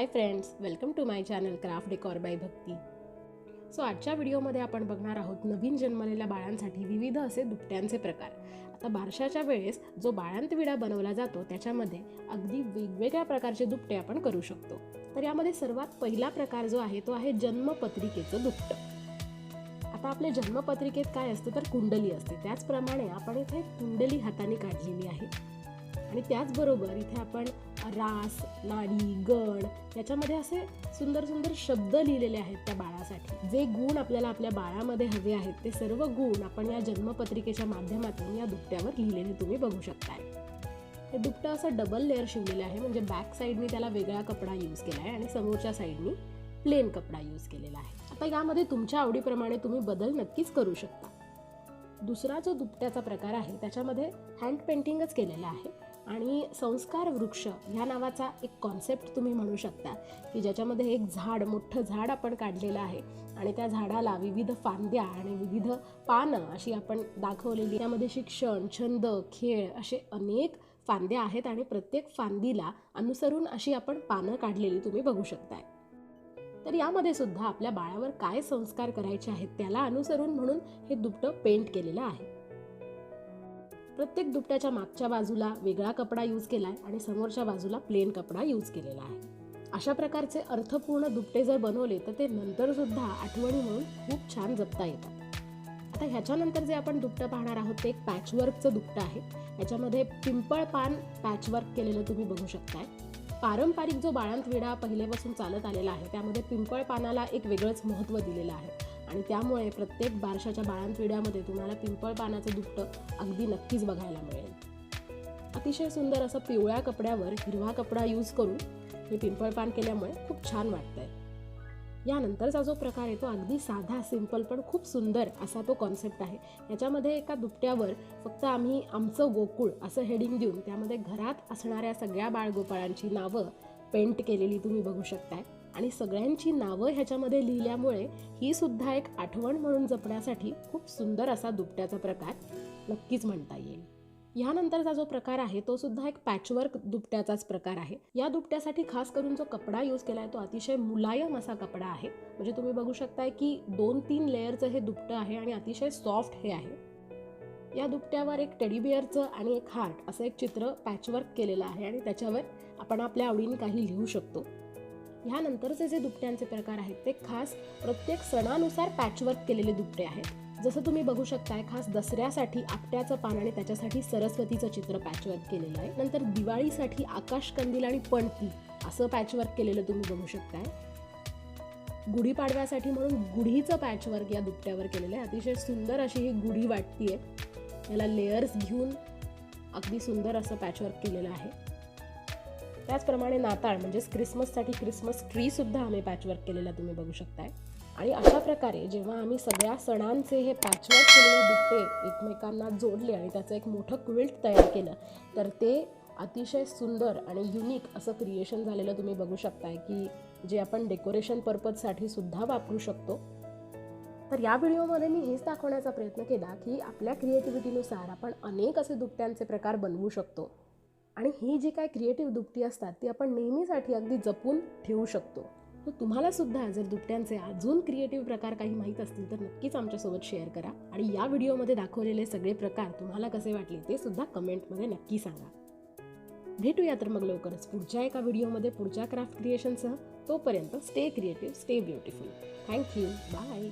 Hi friends welcome to my channel craft decor by Bhakti so आजच्या व्हिडिओमध्ये आपण बघणार आहोत नवीन जन्मलेल्या बाळांसाठी विविध असे दुपट्यांचे प्रकार. आता बारशाच्या वेळेस जो बाळांत विडा बनवला जातो त्याच्यामध्ये अगदी वेगवेगळ्या प्रकारचे दुपटे आपण करू शकतो. तर यामध्ये सर्वात पहिला प्रकार जो आहे तो आहे जन्मपत्रिकेचं दुपटं. आता आपल्या जन्मपत्रिकेत काय असतं तर कुंडली असते. त्याचप्रमाणे आपण इथे कुंडली हाताने काढलेली आहे. आणि त्याचबरोबर इथे आपण रास नाडी गण त्याच्यामध्ये असे सुंदर सुंदर शब्द लिहिलेले आहेत त्या बाळासाठी. जे गुण आपल्याला आपल्या बाळामध्ये हवे आहेत ते सर्व गुण आपण या जन्मपत्रिकेच्या माध्यमातून या दुपट्यावर लिहिलेले तुम्ही बघू शकताय. हे दुपटं असं डबल लेअर शिवलेलं आहे. म्हणजे बॅक साईडनी त्याला वेगळा कपडा यूज केला आहे आणि समोरच्या साईडनी प्लेन कपडा यूज केलेला आहे. आता यामध्ये तुमच्या आवडीप्रमाणे तुम्ही बदल नक्कीच करू शकता. दुसरा जो दुपट्याचा प्रकार आहे त्याच्यामध्ये हँड पेंटिंगच केलेलं आहे. आणि संस्कार वृक्ष ह्या नावाचा एक कॉन्सेप्ट तुम्ही म्हणू शकता की ज्याच्यामध्ये एक झाड मोठं झाड आपण काढलेलं आहे. आणि त्या झाडाला विविध फांद्या आणि विविध पानं अशी आपण दाखवलेली त्यामध्ये शिक्षण छंद खेळ असे अनेक फांद्या आहेत आणि प्रत्येक फांदीला अनुसरून अशी आपण पानं काढलेली तुम्ही बघू शकताय. तर यामध्ये सुद्धा आपल्या बाळावर काय संस्कार करायचे आहेत त्याला अनुसरून म्हणून हे दुपटं पेंट केलेलं आहे. प्रत्येक दुपट्याच्या मागच्या बाजूला वेगळा कपडा यूज केला आहे आणि समोरच्या बाजूला प्लेन कपडा यूज केलेला आहे. अशा प्रकारचे अर्थपूर्ण दुपटे जर बनवले तर ते नंतरसुद्धा आठवणी म्हणून खूप छान जपता येतात. आता ह्याच्यानंतर जे आपण दुपटं पाहणार आहोत ते एक पॅचवर्कचं दुपटं आहे. याच्यामध्ये पिंपळ पान पॅचवर्क केलेलं तुम्ही बघू शकताय. पारंपरिक जो बाळंत विडा पहिल्यापासून चालत आलेला आहे त्यामध्ये पिंपळ पानाला एक वेगळंच महत्त्व दिलेलं आहे. आणि त्यामुळे प्रत्येक बारशाच्या बाळांतविड्यामध्ये तुम्हाला पिंपळ पानाचं दुपटं अगदी नक्कीच बघायला मिळेल. अतिशय सुंदर असं पिवळ्या कपड्यावर हिरवा कपडा यूज करून हे पिंपळ पान केल्यामुळे खूप छान वाटतंय. यानंतरचा जो प्रकार आहे तो अगदी साधा सिंपल पण खूप सुंदर असा तो कॉन्सेप्ट आहे. याच्यामध्ये एका दुपट्यावर फक्त आम्ही आमचं गोकुळ असं हेडिंग देऊन त्यामध्ये घरात असणाऱ्या सगळ्या बाळगोपाळांची नावं पेंट केलेली तुम्ही बघू शकताय. आणि सगळ्यांची नावं ह्याच्यामध्ये लिहिल्यामुळे ही सुद्धा एक आठवण म्हणून जपण्यासाठी खूप सुंदर असा दुपट्याचा प्रकार नक्कीच म्हणता येईल. ह्यानंतरचा जो प्रकार आहे तो सुद्धा एक पॅचवर्क दुपट्याचाच प्रकार आहे. या दुपट्यासाठी खास करून जो कपडा यूज केला आहे तो अतिशय मुलायम असा कपडा आहे. म्हणजे तुम्ही बघू शकताय की दोन तीन लेअरचं हे दुपटं आहे आणि अतिशय सॉफ्ट हे आहे. या दुपट्यावर एक टेडीबिअरचं आणि एक हार्ट असं एक चित्र पॅचवर्क केलेलं आहे आणि त्याच्यावर आपण आपल्या आवडीने काही लिहू शकतो. ह्यानंतरचे जे दुपट्यांचे प्रकार आहेत ते खास प्रत्येक सणानुसार पॅचवर्क केलेले दुपटे आहेत. जसं तुम्ही बघू शकताय खास दसऱ्यासाठी आपट्याचं पान आणि त्याच्यासाठी सरस्वतीचं चित्र पॅचवर्क केलेलं आहे. नंतर दिवाळीसाठी आकाश कंदील आणि पणती असं पॅचवर्क केलेलं तुम्ही बघू शकताय. गुढीपाडव्यासाठी म्हणून गुढीचं पॅचवर्क या दुपट्यावर केलेलं आहे. अतिशय सुंदर अशी ही गुढी वाटतीये. याला लेयर्स घेऊन अगदी सुंदर असं पॅचवर्क केलेलं आहे. त्याचप्रमाणे नाताळ म्हणजेच क्रिसमससाठी क्रिसमस ट्रीसुद्धा आम्ही पॅचवर्क केलेला तुम्ही बघू शकताय. आणि अशा प्रकारे जेव्हा आम्ही सगळ्या सणांचे हे पॅचवर्क केलेले दुपटे एकमेकांना जोडले आणि त्याचं एक मोठं क्विल्ट तयार केलं तर ते अतिशय सुंदर आणि युनिक असं क्रिएशन झालेलं तुम्ही बघू शकताय की जे आपण डेकोरेशन पर्पजसाठी सुद्धा वापरू शकतो. तर या व्हिडिओमध्ये मी हेच दाखवण्याचा प्रयत्न केला की आपल्या क्रिएटिव्हिटीनुसार आपण अनेक असे दुपट्यांचे प्रकार बनवू शकतो. आणि ही जी काय क्रिएटिव्ह दुपटी असतात ती आपण नेहमीसाठी अगदी जपून ठेवू शकतो. तर तुम्हाला सुद्धा जर दुपट्यांचे अजून क्रिएटिव्ह प्रकार काही माहीत असतील तर नक्कीच आमच्यासोबत शेअर करा. आणि या व्हिडिओमध्ये दाखवलेले सगळे प्रकार तुम्हाला कसे वाटले ते सुद्धा कमेंटमध्ये नक्की सांगा. भेटूया तर मग लवकरच पुढच्या एका व्हिडिओमध्ये पुढच्या क्राफ्ट क्रिएशनसह तोपर्यंत stay creative stay beautiful thank you bye